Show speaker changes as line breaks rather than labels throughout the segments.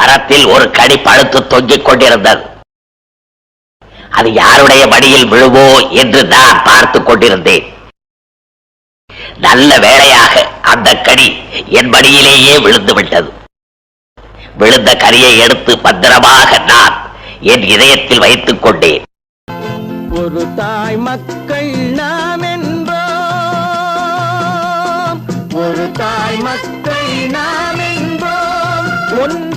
மரத்தில் ஒரு கடி பழுத்து தொங்கிக் கொண்டிருந்தது. அது யாருடைய மடியில் விழுவோ என்று நான் பார்த்துக் கொண்டிருந்தேன். நல்ல வேளையாக அந்த கடி என் மடியிலேயே விழுந்து விட்டது. விழுந்த கரியை எடுத்து பத்திரமாக நான் என் இதயத்தில் வைத்துக் கொண்டேன்.
ஒரு தாய் மக்கள் நாம் என்போம். ஒரு தாய் மக்கள் நாம் என்போம்.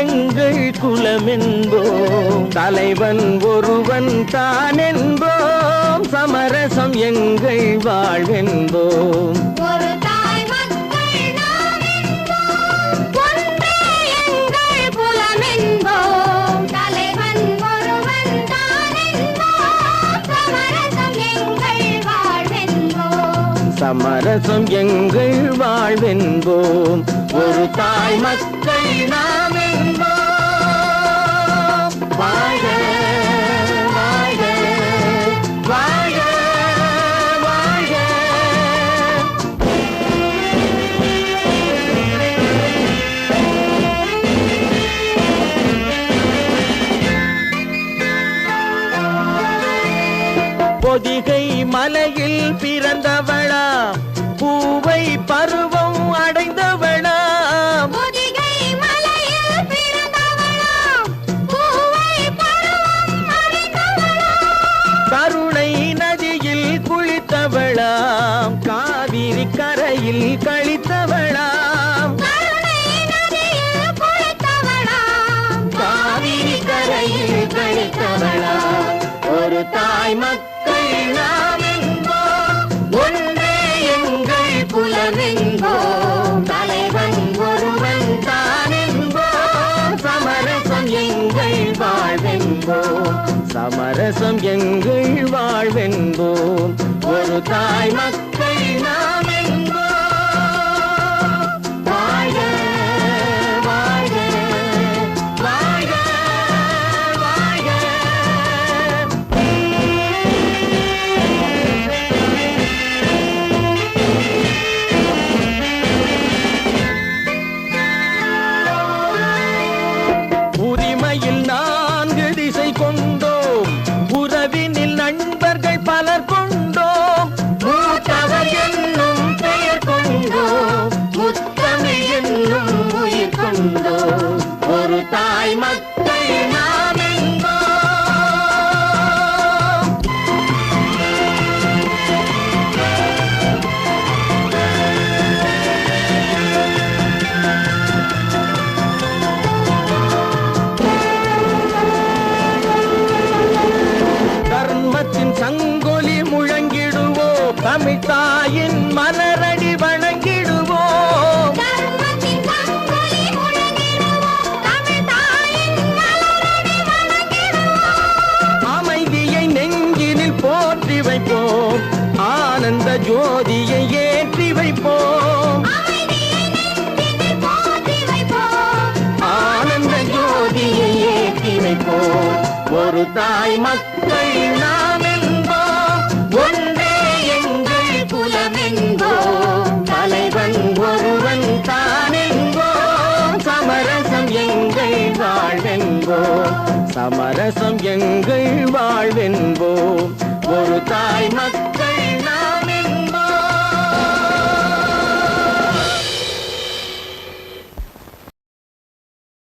எங்கள் குலம் என்போம் தலைவன் ஒருவன் தான் என்போம் சமரசம் எங்கள் வாழ்வென்போம்.
ஒரு தாய் மக்கள் நாம் என்போம் ஒன்றே எங்கள் குலம் என்போம் தலைவன் ஒருவன் தான் என்போம் சமரசம் எங்கள் வாழ்வென்போம்.
சமரசம் எங்கள் வாழ்வென்போம். ஒரு தாய் மக்கள் நாம் பொதிகை மலையில் பிறந்தவளா குளித்தவளாம் காவிரி கரையில் கழித்தவளாம். காவிரி கரையில் கழித்தவளாம். ஒரு தாய் மக்கள் நாம் என்போம் ஒன்றே எங்கள் புலனெங்கோ. தலைவன் ஒருவன் சமரசம் எங்கள் சமரசம் எங்கள் வாழ்வென்போம் ஒரு தாய் மக்கள் நாம் முழங்கிடுவோம். தமிழ் தாயின் மலரடி வணங்கிடுவோம். அமைதியை நெஞ்சினில் போற்றி வைப்போம். ஆனந்த ஜோதியை ஏற்றி வைப்போம். ஆனந்த ஜோதியை ஏற்றி வைப்போம். ஒரு தாய் மக்கள் நாம் வாழ்வென்போம். சமரசம் எங்கள் வாழ்வென்போம். ஒரு தாய் மக்கள்